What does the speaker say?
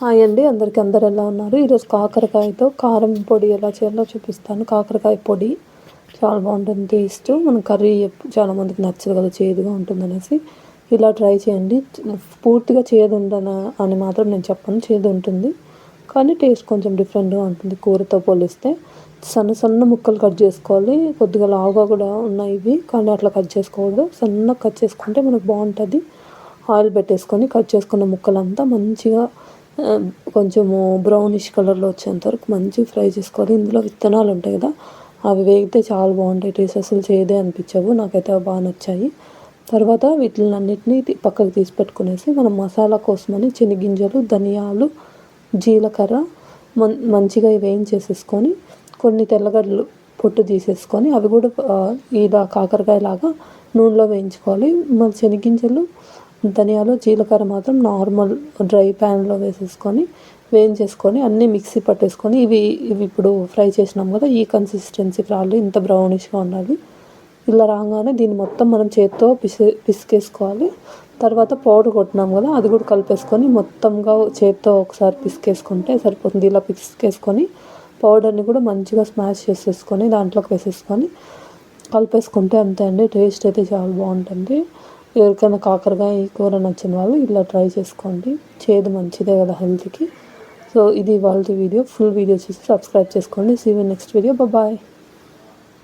Hi అండి అందరికీ అందరు ఎలా ఉన్నారు? ఈరోజు కాకరకాయతో కారం పొడి ఎలా చేయాలో చూపిస్తాను. కాకరకాయ పొడి చాలా బాగుంటుంది టేస్ట్. మన కర్రీ చాలామందికి నచ్చదు కదా చేదుగా ఉంటుంది అనేసి ఇలా ట్రై చేయండి. పూర్తిగా చేదు ఉండన అని మాత్రం నేను చెప్పను చేదు ఉంటుంది. కానీ టేస్ట్ కొంచెం డిఫరెంట్గా ఉంటుంది కూరతో పోలిస్తే. సన్న సన్న ముక్కలు కట్ చేసుకోవాలి. కొద్దిగా లావుగా కూడా ఉన్నాయి ఇవి కానీ అట్లా కట్ చేసుకోకూడదు. సన్న కట్ చేసుకుంటే మనకు బాగుంటుంది. ఆయిల్ పెట్టేసుకొని కట్ చేసుకున్న ముక్కలంతా మంచిగా కొంచెము బ్రౌనిష్ కలర్లో వచ్చేంత వరకు మంచిగా ఫ్రై చేసుకోవాలి. ఇందులో విత్తనాలు ఉంటాయి కదా అవి వేగితే చాలా బాగుంటాయి. టేస్ట్ అసలు చేదే అనిపించవు. నాకైతే బాగా నచ్చాయి. తర్వాత వీటిని అన్నిటినీ పక్కకు తీసి పెట్టుకునేసి మనం మసాలా కోసమని చెనిగింజలు ధనియాలు జీలకర్ర మం మంచిగా వేయించేసేసుకొని కొన్ని తెల్లగడ్డలు పొట్టు తీసేసుకొని అవి కూడా ఇలా కాకరకాయ లాగా నూనెలో వేయించుకోవాలి. మన శనగింజలు ధనియాలు జీలకర్ర మాత్రం నార్మల్ డ్రై ప్యాన్లో వేసేసుకొని వేయించేసుకొని అన్నీ మిక్సీ పట్టేసుకొని ఇవి ఇవి ఇప్పుడు ఫ్రై చేసినాం కదా ఈ కన్సిస్టెన్సీకి రాళ్ళు ఇంత బ్రౌనిష్గా ఉండాలి. ఇలా రాగానే దీన్ని మొత్తం మనం చేత్తో పిసి పిసికేసుకోవాలి. తర్వాత పౌడర్ కొట్టినాం కదా అది కూడా కలిపేసుకొని మొత్తంగా చేత్తో ఒకసారి పిసికేసుకుంటే సరిపోతుంది. ఇలా పిసికేసుకొని పౌడర్ని కూడా మంచిగా స్మాష్ చేసేసుకొని దాంట్లోకి వేసేసుకొని కలిపేసుకుంటే అంతే అండి టేస్ట్ అయితే చాలా బాగుంటుంది. ఎవరికైనా కాకరకాయ కూర నచ్చిన వాళ్ళు ఇలా ట్రై చేసుకోండి. చేదు మంచిదే కదా హెల్త్కి. సో ఇది వాళ్ళ వీడియో. ఫుల్ వీడియో చూసి సబ్స్క్రైబ్ చేసుకోండి. See next video bye